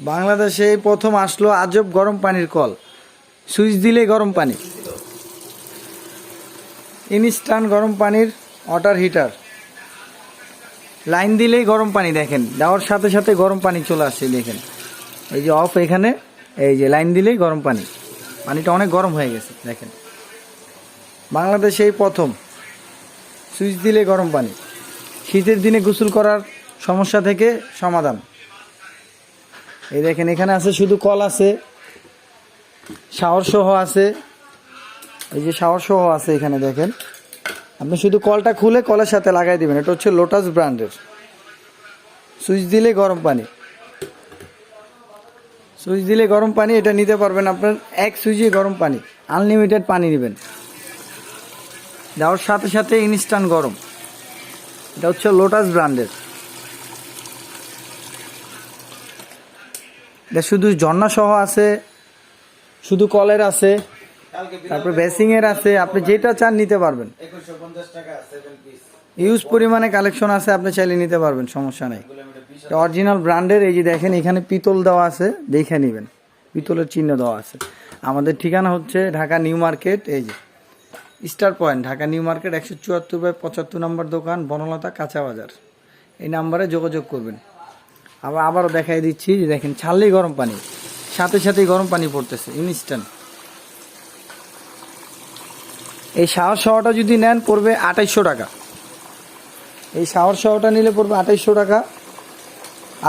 বাংলাদেশে প্রথম আসলো আজব গরম পানির কল। সুইচ দিলেই গরম পানি। ইনস্ট্যান্ট গরম পানির ওয়াটার হিটার। লাইন দিলেই গরম পানি দেখেন। দেওয়ার সাথে সাথে গরম পানি চলে আসছে দেখেন। এই যে অফ এখানে, এই যে লাইন দিলেই গরম পানি। পানিটা অনেক গরম হয়ে গেছে, দেখেন। বাংলাদেশে এই প্রথম। সুইচ দিলে গরম পানি। শীতের দিনে গোসল করার সমস্যা থেকে সমাধান। এই দেখেন, এখানে আছে শুধু কল আছে শাওয়ার সহ আছে। এই যে শাওয়ার সহ আছে এখানে দেখেন। আপনি শুধু কলটা খুলে কলের সাথে লাগাই দিবেন, এটা হচ্ছে লোটাস ব্র্যান্ডের সুইচ দিলে গরম পানি। সুইচ দিলে গরম পানি, এটা নিতে পারবেন আপনার এক সুইচে গরম পানি। আনলিমিটেড পানি নেবেন। দেওয়ার সাথে সাথে ইনস্ট্যান্ট গরম। এটা হচ্ছে লোটাস ব্র্যান্ডের এটা শুধু ঝর্ণা সহ আছে শুধু কলের আছে তারপর বেসিং এর আছে আপনি যেটা চান নিতে পারবেন। ইউজ পরিমাণে কালেকশন আছে আপনি চাইলে নিতে পারবেন সমস্যা নেই। অরিজিনাল ব্র্যান্ডের এই যে দেখেন এখানে পিতল দেওয়া আছে দেখে নেবেন। পিতলের চিহ্ন দেওয়া আছে। আমাদের ঠিকানা হচ্ছে ঢাকা নিউ মার্কেট এই যে। Star Point Dhaka New Market একশো চুয়াত্তর বাই পঁচাত্তর নম্বর দোকান বনলতা কাঁচা বাজার। এই নাম্বারে যোগাযোগ করবেন। আবার আবারও দেখাই দিচ্ছি যে দেখেন ছাড়লেই গরম পানি, সাথে সাথেই গরম পানি পড়তেছে ইনস্ট্যান্ট এই শাওয়ার সহটা যদি নেন পড়বে আঠাইশশো টাকা। এই শাওয়ার সহটা নিলে পড়বে আঠাইশশো টাকা।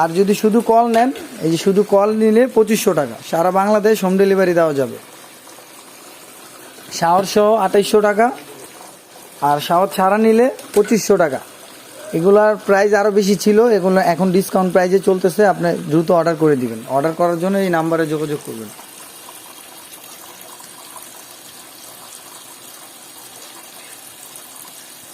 আর যদি শুধু কল নেন, এই যে শুধু কল নিলে পঁচিশশো টাকা। সারা বাংলাদেশ হোম ডেলিভারি দেওয়া যাবে। শাওয়ার সহ আঠাইশশো টাকা, আর শাওয়ার ছাড়া নিলে পঁচিশশো টাকা। এগুলার প্রাইস আরও বেশি ছিল এগুলো এখন ডিসকাউন্ট প্রাইজে চলতেছে, আপনি দ্রুত অর্ডার করে দিবেন। অর্ডার করার জন্য এই নাম্বারে যোগাযোগ করবেন।